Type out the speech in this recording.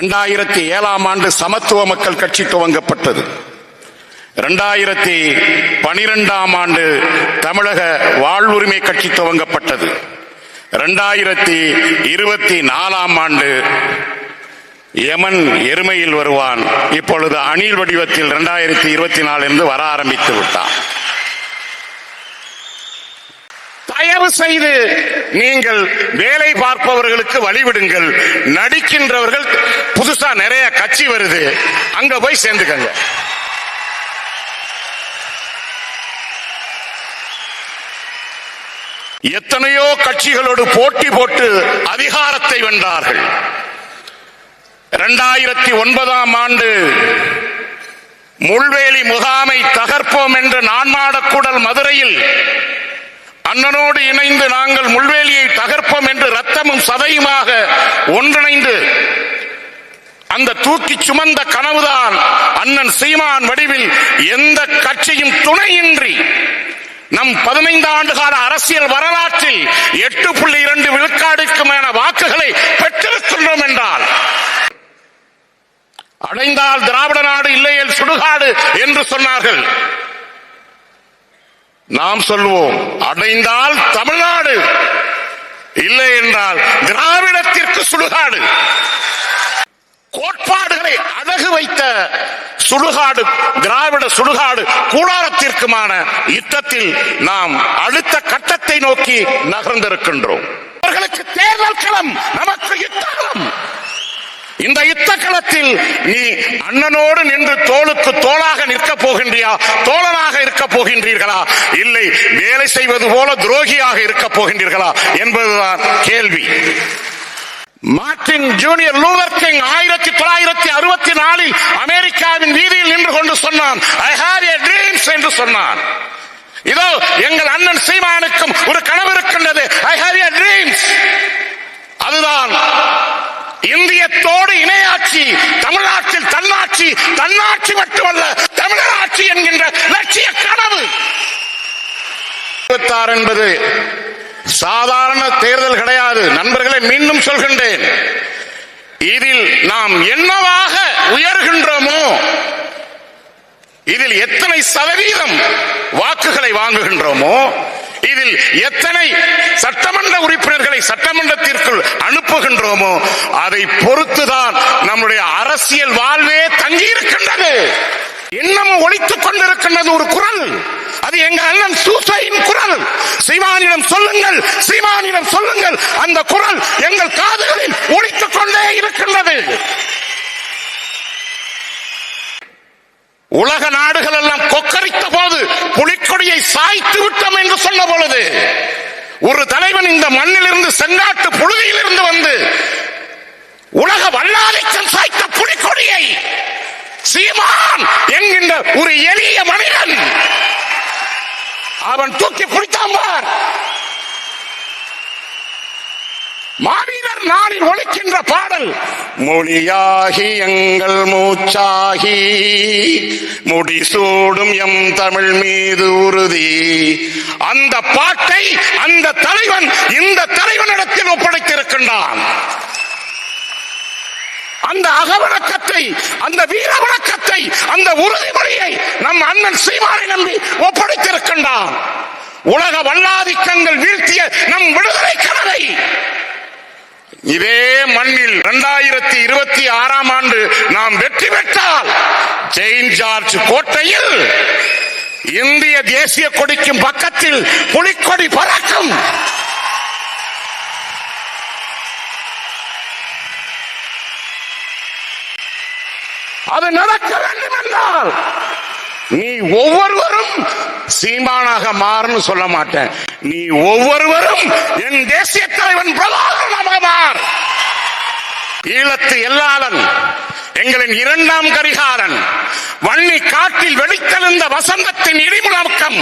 இரண்டாயிரத்தி ஏழாம் ஆண்டு சமத்துவ மக்கள் கட்சி துவங்கப்பட்டது. இரண்டாயிரத்தி பனிரெண்டாம் ஆண்டு தமிழக வாழ்வுரிமை கட்சி துவங்கப்பட்டது. இரண்டாயிரத்தி இருபத்தி நாலாம் ஆண்டு யமன் எருமையில் வருவான். இப்பொழுது அணில் வடிவத்தில் இரண்டாயிரத்தி இருபத்தி நாலிலிருந்து வர ஆரம்பித்து விட்டான். தயவு செய்து நீங்கள் வேலை பார்ப்பவர்களுக்கு வழிவிடுங்கள். நடிக்கின்றவர்கள் புதுசா நிறைய கட்சி வருது. அங்க போய் சேர்ந்துக்கங்க. எத்தனையோ கட்சிகளோடு போட்டி போட்டு அதிகாரத்தை வென்றார்கள். இரண்டாயிரத்தி ஒன்பதாம் ஆண்டு முள்வேலி முகாமை தகர்ப்போம் என்று நான்மாடக்கூடல் மதுரையில் அண்ணனோடு இணைந்து நாங்கள் முள்வேலியை தகர்ப்போம் என்று ரத்தமும் சதையுமாக ஒன்றிணைந்து அந்த தூக்கி சுமந்த கனவுதான் அண்ணன் சீமான் வடிவில் எந்த கட்சியும் துணையின்றி நம் பதினைந்து ஆண்டு கால அரசியல் வரலாற்றில் எட்டு புள்ளி இரண்டு விழுக்காடுக்குமான வாக்குகளை பெற்றிருக்கின்றோம் என்றால் அடைந்தால் திராவிட நாடு இல்லையேல் சுடுகாடு என்று சொன்னார்கள். நாம் சொல்வோம் அடைந்தால் தமிழ்நாடு. இல்லை என்றால் திராவிடத்திற்கு சுடுகாடு. கோட்பாடுகளை அழகு வைத்த சுடுகாடு திராவிட சுடுகாடு கூடாரத்திற்குமான யுத்தத்தில் நாம் அடுத்த கட்டத்தை நோக்கி நகர்ந்திருக்கின்றோம். அவர்களுக்கு தேர்தல் களம் நமக்கு யுத்தம். இந்த யுத்த களத்தில் நீ அண்ணனோடு நின்று தோளுக்கு தோளாக நிற்க போகின்றியா? தோழனாக இருக்க போகின்றீர்களா? இல்லை வேலை செய்வது போல துரோகியாக இருக்க போகின்றீர்களா? என்பதுதான் கேள்வி. மார்டின் ஜூனியர் லூதர் கிங் ஆயிரத்தி தொள்ளாயிரத்தி அறுபத்தி நாலில் அமெரிக்காவின் வீதியில் நின்று கொண்டு சொன்னான் ஐ ஹாவ் ஏ ட்ரீம்ஸ் என்று சொன்னான். இதோ எங்கள் அண்ணன் சீமானுக்கும் ஒரு கனவு இருக்கின்றது. ஐ ஹாவ் ஏ ட்ரீம்ஸ் அதுதான் ஆட்சி தன்னாட்சி தன்னாட்சி மட்டுமல்ல தமிழர் ஆட்சி என்கின்ற லட்சிய கனவு. இருபத்தாறு என்பது சாதாரண தேர்தல் கிடையாது. நண்பர்களை மீண்டும் சொல்கின்றேன். இதில் நாம் என்னவாக உயர்கின்றோமோ இதில் எத்தனை சதவீதம் வாக்குகளை வாங்குகின்றோமோ இதில் எத்தனை சட்டமன்ற உறுப்பினர்களை சட்டமன்றத்திற்குள் அனுப்புகின்றோமோ அதை பொறுத்துதான் நம்முடைய அரசியல் வாழ்வே தங்கியிருக்கின்றது. இன்னமும் ஒழித்துக் கொண்டிருக்கின்றது ஒரு குரல். அது எங்க அண்ணன் சூசையின் குரல். சீமானிடம் சொல்லுங்கள் சீமானிடம் சொல்லுங்கள். அந்த குரல் எங்கள் காதுகளில் ஒழித்துக் கொண்டே இருக்கின்றது. உலக நாடுகள் எல்லாம் கொக்கரித்த போது கொடியை சாய்த்து விட்டோம் என்று சொன்ன பொழுது ஒரு தலைவன் இந்த மண்ணிலிருந்து செங்காட்டு புழுதியிலிருந்து வந்து உலக வல்லாதிக்கம் சாய்த்த புலிக்கொடியை சீமான் என்கின்ற ஒரு எளிய மனிதன் அவன் தூக்கி பிடித்தான் மாவீரர் நாளில் ஒழிக்கின்ற பாடல். மொழியாகி எங்கள் மூச்சாகி முடிசூடும் எம் தமிழ் மீது உறுதி. அந்த பாட்டை அந்த தலைவன் இந்த தலைவனிடத்தில் ஒப்படைத்திருக்கின்றான். அந்த அகவணக்கத்தை அந்த வீர வணக்கத்தை அந்த உறுதிமொழியை நம் அண்ணன் சீமானை நம்பி ஒப்படைத்திருக்கின்றான். உலக வல்லாதிக்கங்கள் வீழ்த்திய நம் விடுதலை கனவை இதே மண்ணில் இரண்டாயிரத்தி இருபத்தி ஆறாம் ஆண்டு நாம் வெற்றி பெற்றால் செயின்ட் ஜார்ஜ் கோட்டையில் இந்திய தேசிய கொடிக்கும் பக்கத்தில் புலிக்கொடி பறக்கும். அது நடக்க வேண்டும் என்றால் நீ ஒவ்வொருவரும் சீமானாக மாறுன்னு சொல்ல மாட்டேன். நீ ஒவ்வொருவரும் என் தேசிய தலைவன் பிரபாகரனாக மாறு ஈழத்து எல்லாளன் எங்களின் இரண்டாம் கரிகாரன் வன்னி காட்டில் வெடித்தெழுந்த வசந்தத்தின் இடிமுழக்கம்